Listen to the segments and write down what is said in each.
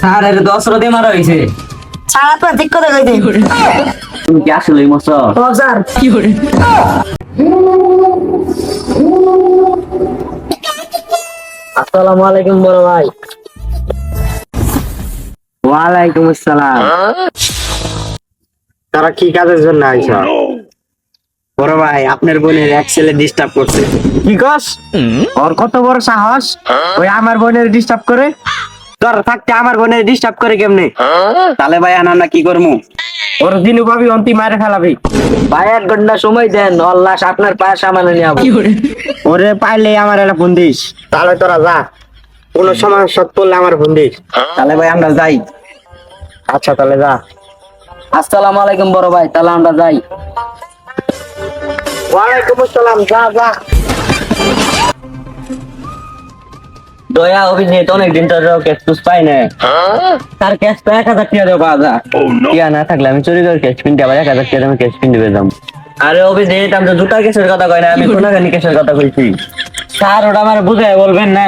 Sir এর দশ রোদে মারা হয়েছে। স্যার আপনার ঠিক কথা কইতে তুমি কি আসলে মশ ও স্যার। আসসালামু আলাইকুম বড় ভাই। ওয়ালাইকুম আসসালাম। তারা কি কাজের জন্য আইছ? বড় ভাই আপনার বোনের এক ছেলে ডিস্টার্ব করছে। কি কস? ওর কত বড় সাহস? ওই আমার বোনের ডিস্টার্ব করে? তোর থাকতে আমার বোনের ডিস্টার্ব করে কেমনে? তাহলে ভাই আমরা কি করব ওর দিনু ভাবি অন্তি মারে ফেলাবি। ভাই এক ঘণ্টা সময় দেন লাশ আপনার পায়ের সামনে নিয়ে ওরে পাইলে আমার একটা ফোন দিস। তাহলে তোরা যা কোনো সমস্যা পড়লে আমার ফোন দিস। তাহলে ভাই আমরা যাই। আচ্ছা তাহলে যা। আসসালামু আলাইকুম বড় ভাই তাহলে আমরা যাই। ওয়ালাইকুম আসসালাম যা যা। দয়া অভিজিৎ অনেক দিন ক্যাশ পাই না তার ক্যাশ তো এক হাজার টাকা দেওয়া যা টিয়া না থাকলে আমি চুরি করে ক্যাশ কিনতে আবার এক হাজার টাকা আমি ক্যাশ কিনতে পেতাম। আরে অভিজিৎ আমি তো দুটা কেসের কথা কই না আমি কেসের কথা কইছি। স্যার ওটা আমার বলবেন না।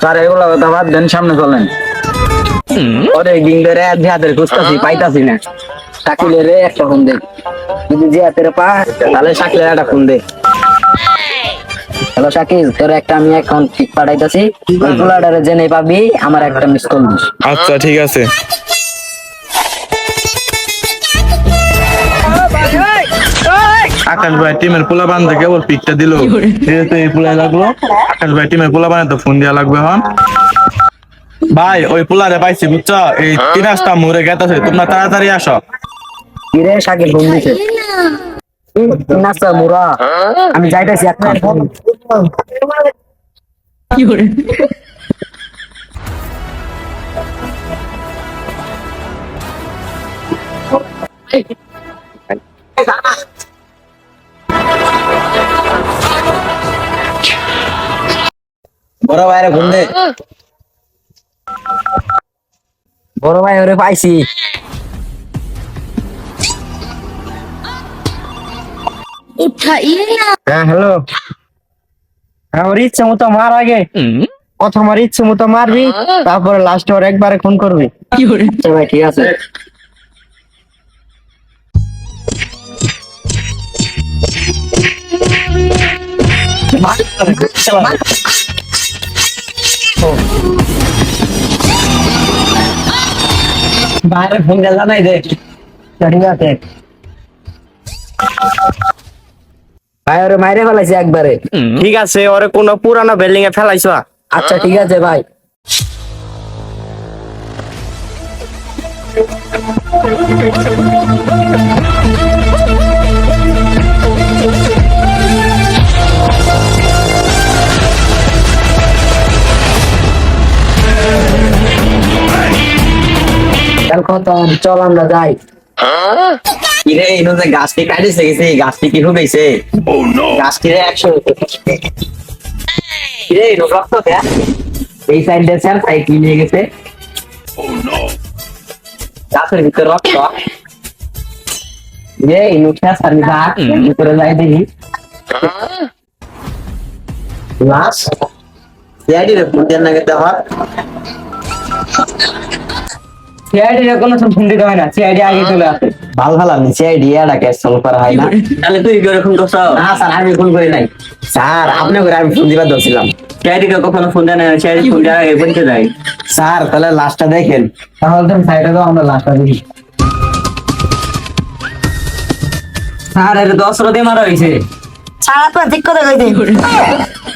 স্যার এগুলো কথা বাদ দেন সামনে চলেন। অনেক দিন ধরে যে হাতের খুঁজতাছি পাইতাছি না। শাকিলে রে, একটা ফোন দে। যদি যে হাতের পা, তাহলে শাকলের একটা ফোন হ্যালো শাকিল তোর একটা আমি অ্যাকাউন্ট ঠিক পাঠাইতাছি। ওই পোলাটারে জেনে পাবি, আমার একটা মিস কল আচ্ছা ঠিক আছে। আকাশ ভাই, টিমের পোলা বান্ধে কেবল পিকটা দিল। যেহেতু এই পোলা লাগল। আকাশ ভাই, টিমের পোলা বানে তো ফোন দেওয়া লাগবে হন ভাই, ওই পোলারে পাইছি, বুঝছ? এই তিন রাস্তা মোড়ে গেতাছে তোমরা তাড়াতাড়ি আসো। কিরে শাকিল ফোন দিছে? মুরা। আমি যাইতাছি একটা ফোন বড় ভাইরে ফোন দে। বড় ভাই ওরে পাইছি। হ্যাঁ হ্যালো হ্যাঁ ওর ইচ্ছে মতো মার আগে। প্রথম ওর ইচ্ছে মতো মারবি তারপরে লাস্টে ওর একবারে খুন করবি। আচ্ছা ভাই ঠিক আছে। বাইরে ফোন দিয়ে জানাই দে ঠিক আছে। ভাই ওরে মাইরে ফেলাইছি একবারে। ঠিক আছে ওরে কোনো পুরানো বিল্ডিং এ ফেলাইছ। আচ্ছা ঠিক আছে ভাই। কত? চল আমরা যাই। কিরে ইনো যে গাছটি কাটিছে গেছে গাছটি কি হুবেছে গাছটি রে একশো কিরে ইনো রক্ত দেয়া এই সাইড দিয়ে স্যার সাইড নিয়ে গেছে? গাছের ভিতরে রক্ত। রে ইনো খেয়া সারি ভিতরে যাই দেখি। লাশ সিআইডি রে ফোন দেন না কেতে হয় সিআইডি কোনো দিতে হয় না। সিআইডি আগে চলে আসে। ভালো ভালো সলভ করা হয় না। তাহলে তুই কি ফোন করছ না স্যার আমি ফোন করি নাই। স্যার আপনি করে আমি ফোন দিবার দছিলাম কে কখনো ফোন দেয় না ফোন স্যার তাহলে লাস্টটা দেখেন। তাহলে তুমি সাইডে দাও আমরা লাস্টটা দেখি। স্যার এর দশ রোদে মারা হয়েছে। স্যার আপনার ঠিক কথা কইতে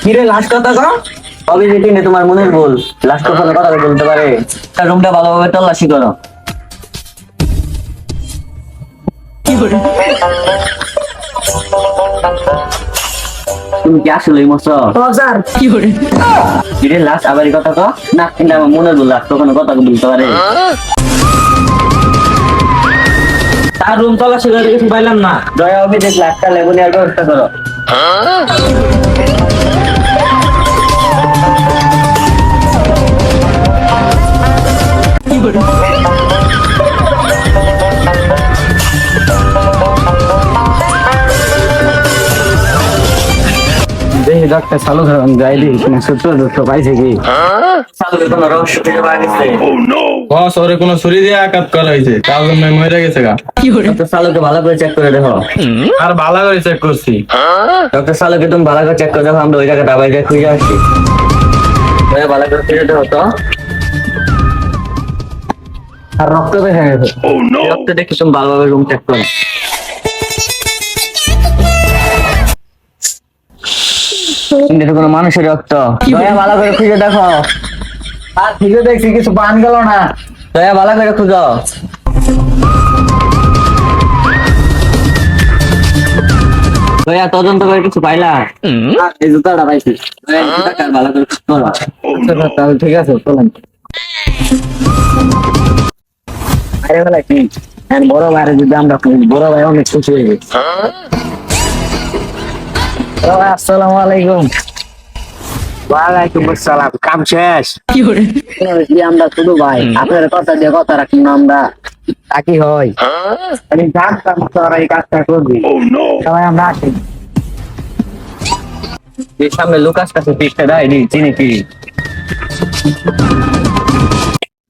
কিরে লাস্ট কথা কো অভিজিৎ নে তোমার মনের ভুল। লাস্ট কথা কথা বলতে পারে। রুমটা ভালোভাবে তল্লাশি করো। তুমি কি আসলে মশো কিরে? লাস্ট আবার কথা কো না কিন্তু আমার মনের ভুল লাস্ট কখনো কথা বলতে পারে। তার রুম তল্লাশি করে কিছু পাইলাম না। দয়া ব্যবস্থা করো। দেখি ডাক্তার চালু ধরুন যাই দিই সূত্র সূত্র পাইছে কি? বস ওরে কোনো ছুরি দিয়ে আঘাত করা হয়েছে তার জন্য মরে গেছে গা। ডক্টর চালুকে ভালো করে চেক করে দেখো। আর ভালো করে চেক করছি। ডক্টর চালুকে তুমি ভালো করে চেক করে দেখো আমরা ওই জায়গাটা আবার খুঁজে আসছি। ভালো করে খুঁজে দেখো তো। আর রক্ত দেখা গেছে। রক্ত দেখি তুমি ভালোভাবে রুম চেক করো। এটা কোনো মানুষের রক্ত। দয়া ভালো করে খুঁজে দেখো। আর ঠিক দেখছি কিছু পান গেল না। দয়া ভালো করে খুঁজো। দয়া তদন্ত করে কিছু পাইলা? এই জুতাটা পাইছি। ভালো করে খুঁজ। আচ্ছা, তাহলে ঠিক আছে চলেন। আরে বেলা কি হ্যাঁ বড় ভাইরে যদি আমরা খুঁজি, বড় ভাই অনেক খুশি হয়ে গেছে। ভাই, আসসালামু আলাইকুম ওয়ালাইকুম আসসালাম কাম শেষ কি আমরা শুধু ভাই আপনার কথা দিয়ে কথা রাখি না আমরা তাকি হয় আমি জানতাম তোরা এই কাজটা করবি সবাই আমরা আসি এই সামনে লুকাস কাছে পিঠটা দেয় নি চিনি কি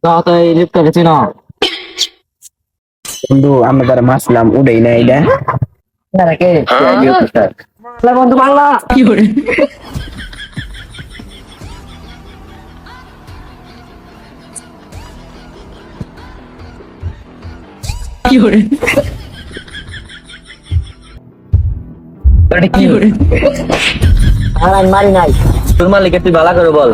তো তো এই লিফটটা গেছি না বন্ধু আমরা তারা মাসলাম উড়েই না এইটা না কে বন্ধু বাংলা। কি করে? কি আর আমি মারি নাই। তোর মালিক তুই ভালো করে বল।